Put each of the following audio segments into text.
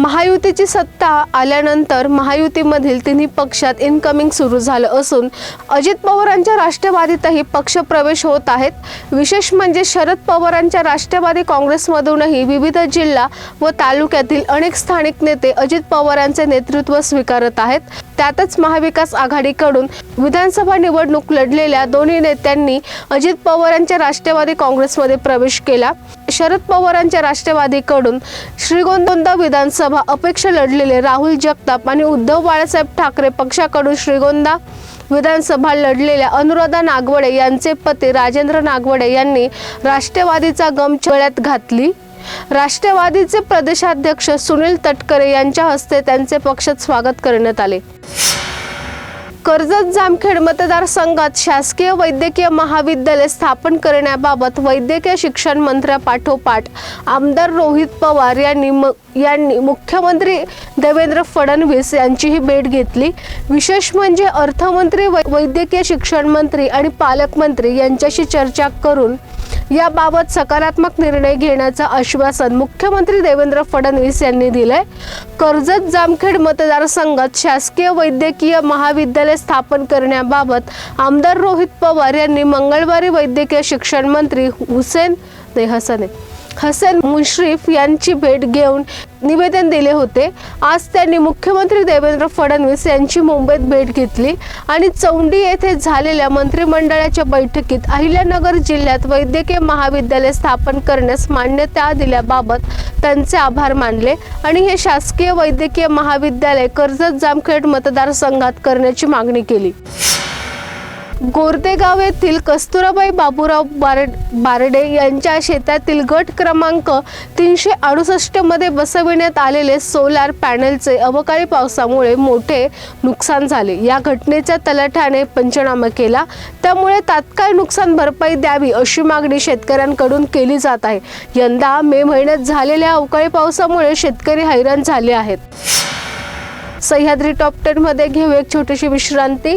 महायुतीची सत्ता आल्यानंतर महायुतीमधील तिन्ही पक्षात इनकमिंग सुरू झालं असून अजित पवारांच्या राष्ट्रवादीतही पक्षप्रवेश होत आहेत. विशेष म्हणजे शरद पवारांच्या राष्ट्रवादी काँग्रेसमधूनही विविध जिल्हा व तालुक्यातील अनेक स्थानिक नेते अजित पवारांचे नेतृत्व स्वीकारत आहेत. त्यातच महाविकास आघाडीकडून विधानसभा निवडणूक लढलेल्या दोन्ही नेत्यांनी अजित पवारांच्या राष्ट्रवादी काँग्रेसमध्ये प्रवेश केला. शरद पवारांच्या राष्ट्रवादीकडून श्रीगोंदा विधानसभा अपेक्ष लढलेले राहुल जगताप आणि उद्धव बाळासाहेब ठाकरे पक्षाकडून श्रीगोंदा विधानसभा लढलेल्या अनुराधा नागवडे यांचे पती राजेंद्र नागवडे यांनी राष्ट्रवादीचा गम गळ्यात घातली. राष्ट्रवादीचे प्रदेशाध्यक्ष सुनील तटकरे यांच्या हस्ते त्यांचे पक्षात स्वागत करण्यात आले. कर्जत जामखेड मतदारसंघात शासकीय वैद्यकीय महाविद्यालय स्थापन करण्याबाबत वैद्यकीय शिक्षण मंत्र्यापाठोपाठ आमदार रोहित पवार यांनी म यांनी मुख्यमंत्री देवेंद्र फडणवीस यांचीही भेट घेतली. विशेष म्हणजे अर्थमंत्री वै- वैद्यकीय शिक्षण मंत्री आणि पालकमंत्री यांच्याशी चर्चा करून याबाबत सकारात्मक निर्णय घेण्याचं आश्वासन मुख्यमंत्री देवेंद्र फडणवीस यांनी दिलंय. कर्जत जामखेड मतदारसंघात शासकीय वैद्यकीय महाविद्यालय स्थापन करण्याबाबत आमदार रोहित पवार यांनी मंगळवारी वैद्यकीय शिक्षण मंत्री हुसेन देहसने हसन मुश्रीफ यांची भेट घेऊन निवेदन दिले होते. आज त्यांनी मुख्यमंत्री देवेंद्र फडणवीस यांची मुंबईत भेट घेतली आणि चौंडी येथे झालेल्या मंत्रिमंडळाच्या बैठकीत अहिल्यानगर जिल्ह्यात वैद्यकीय महाविद्यालय स्थापन करण्यास मान्यता दिल्याबाबत त्यांचे आभार मानले आणि हे शासकीय वैद्यकीय महाविद्यालय कर्जत जामखेड मतदारसंघात करण्याची मागणी केली. गोरदेगाव येथील कस्तुराबाई बाबूराव बारड बारडे यांच्या शेतातील गट क्रमांक तीनशे अडुसष्टमध्ये बसविण्यात आलेले सोलार पॅनलचे अवकाळी पावसामुळे मोठे नुकसान झाले. या घटनेच्या तलाठ्याने पंचनामा केला. त्यामुळे तात्काळ नुकसान भरपाई द्यावी अशी मागणी शेतकऱ्यांकडून केली जात आहे. यंदा मे महिन्यात झालेल्या अवकाळी पावसामुळे शेतकरी हैराण झाले आहेत. सह्याद्री टॉप टेनमध्ये घेऊ एक छोटीशी विश्रांती.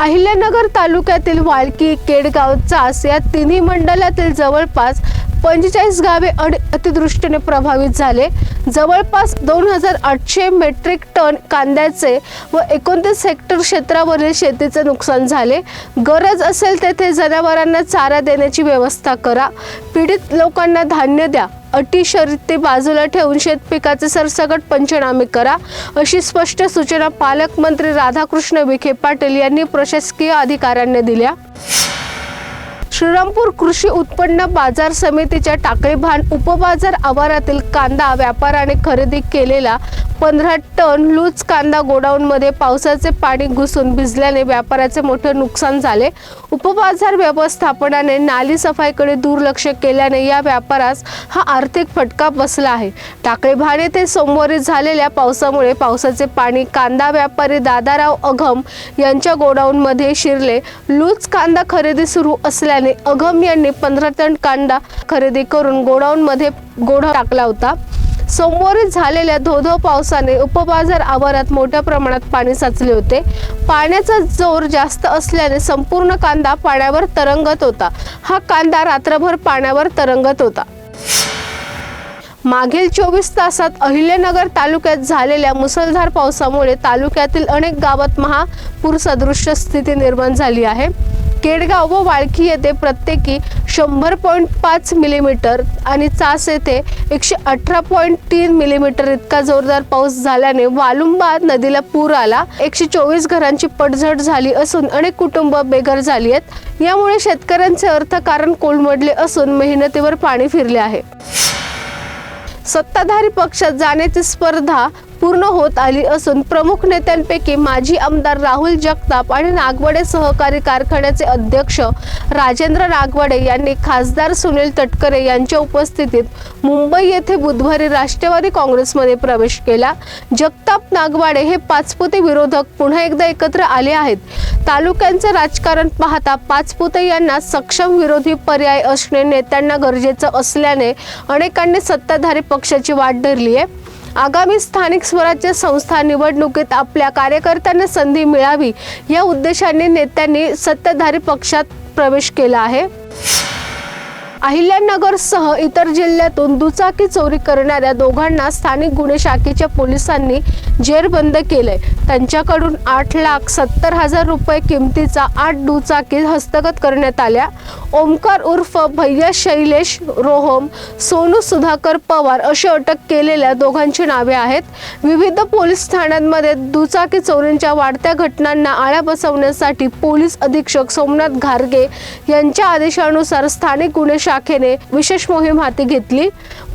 अहिल्यानगर तालुक्यातील वाळकी केडगाव चास या तिन्ही मंडळातील जवळपास पंचेचाळीस गावे अड अतिदृष्टीने प्रभावित झाले. जवळपास दोन हजार आठशे मेट्रिक टन कांद्याचे व एकोणतीस हेक्टर क्षेत्रावरील शेतीचे नुकसान झाले. गरज असेल तेथे जनावरांना चारा देण्याची व्यवस्था करा. पीडित लोकांना धान्य द्या. अटी शर्ती बाजूला ठेवून शेतपिकाचे सरसकट पंचनामे करा अशी स्पष्ट सूचना पालकमंत्री राधाकृष्ण विखे पाटील यांनी प्रशासकीय अधिकाऱ्यांना दिल्या. श्रीरामपूर कृषी उत्पन्न बाजार समितीच्या टाकळीभान उपबाजार आवारातील कांदा व्यापाराने खरेदी केलेला पंधरा टन लूज कांदा गोडाऊनमध्ये पावसाचे पाणी घुसून भिजल्याने व्यापाराचे मोठे नुकसान झाले. उपबाजार व्यवस्थापनाने नाली सफाईकडे दुर्लक्ष केल्याने या व्यापारास हा आर्थिक फटका बसला आहे. टाकळीभान येथे सोमवारी झालेल्या पावसामुळे पावसाचे पाणी कांदा व्यापारी दादाराव अघम यांच्या गोडाऊनमध्ये शिरले. लूज कांदा खरेदी सुरू असल्याने अघम यांनी पंधरा टन कांदा खरेदी करून गोडाऊनमध्ये गोढा टाकला होता. सोमवारी झालेल्या धोधो पावसाने उपबाजार आवारात मोठ्या प्रमाणात पाणी साचले होते. पाण्याचा जोर जास्त असल्याने संपूर्ण कांदा पाण्यावर तरंगत होता. हा कांदा रात्रभर पाण्यावर तरंगत होता. मागील चोवीस तासात अहिल्यानगर तालुक्यात झालेल्या मुसळधार पावसामुळे तालुक्यातील अनेक गावात महापूर सदृश्य स्थिती निर्माण झाली आहे. केडगाव व वाळकी येथे प्रत्येकी शंभर पॉईंट पाच मिलीमीटर आणि चास येथे एकशे अठरा पॉईंट तीन मिलीमीटर इतका जोरदार पाऊस झाल्याने वालुंबा नदीला पूर आला. एकशे चोवीस घरांची पडझड झाली असून अनेक कुटुंब बेघर झाली आहेत. यामुळे शेतकऱ्यांचे अर्थकारण कोलमडले असून मेहनतीवर पाणी फिरले आहे. सत्ताधारी पक्षात जाण्याची स्पर्धा पूर्ण होत आली असून प्रमुख नेत्यांपैकी माजी आमदार राहुल जगताप आणि नागवडे सहकारी कारखान्याचे अध्यक्ष राजेंद्र नागवडे यांनी खासदार सुनील तटकरे यांच्या उपस्थितीत मुंबई येथे बुधवारी राष्ट्रवादी काँग्रेसमध्ये प्रवेश केला. जगताप नागवाडे हे पाचपुते विरोधक पुन्हा एकदा एकत्र आले आहेत. तालुक्यांचं राजकारण पाहता पाचपुते यांना सक्षम विरोधी पर्याय असणे नेत्यांना गरजेचं असल्याने अनेकांनी सत्ताधारी पक्षाची वाट धरली आहे आगामी स्थानिक स्वराज्य संस्था निवडणुकीत आपल्या कार्यकर्त्यांना संधी मिळावी या उद्देशाने नेत्यांनी सत्ताधारी पक्षात प्रवेश केला आहे. अहिल्यानगरसह इतर जिल्ह्यातून दुचाकी चोरी करणाऱ्या दोघांना स्थानिक गुन्हे शाखेच्या पोलिसांनी जेरबंद केलंय. त्यांच्याकडून आठ लाख सत्तर हजार रुपये किमतीचा आठ दुचाकी हस्तगत करण्यात आल्या. ओमकार उर्फ भैया शैलेश रोहम सोनू सुधाकर पवार अशी अटक केलेल्या दोघांची नावे आहेत. विविध पोलीस ठाण्यांमध्ये दुचाकी चोरींच्या वाढत्या घटनांना आळा बसवण्यासाठी पोलीस अधीक्षक सोमनाथ घारगे यांच्या आदेशानुसार स्थानिक गुन्हे शाखेने विशेष मोहीम हाती घेतली.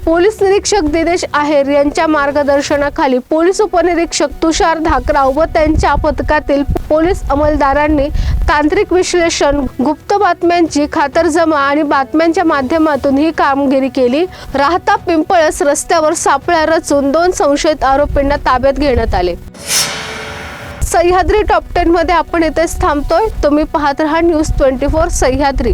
पोलीस निरीक्षक दिनेश आहेर यांच्या मार्गदर्शनाखाली पोलीस उपनिरीक्षक तुषार धाकराव व त्यांच्या पथकातील पोलीस अंमलदारांनी तांत्रिक विश्लेषण गुप्त बातम्यांची खातरजमा आणि बातम्यांच्या माध्यमातून ही कामगिरी केली. राहता पिंपळस रस्त्यावर सापळा रचून दोन संशयित आरोपींना ताब्यात घेण्यात आले. सह्याद्री टॉप टेन मध्ये आपण इथेच थांबतोय. तुम्ही पाहत राहा news twenty four Sahyadri.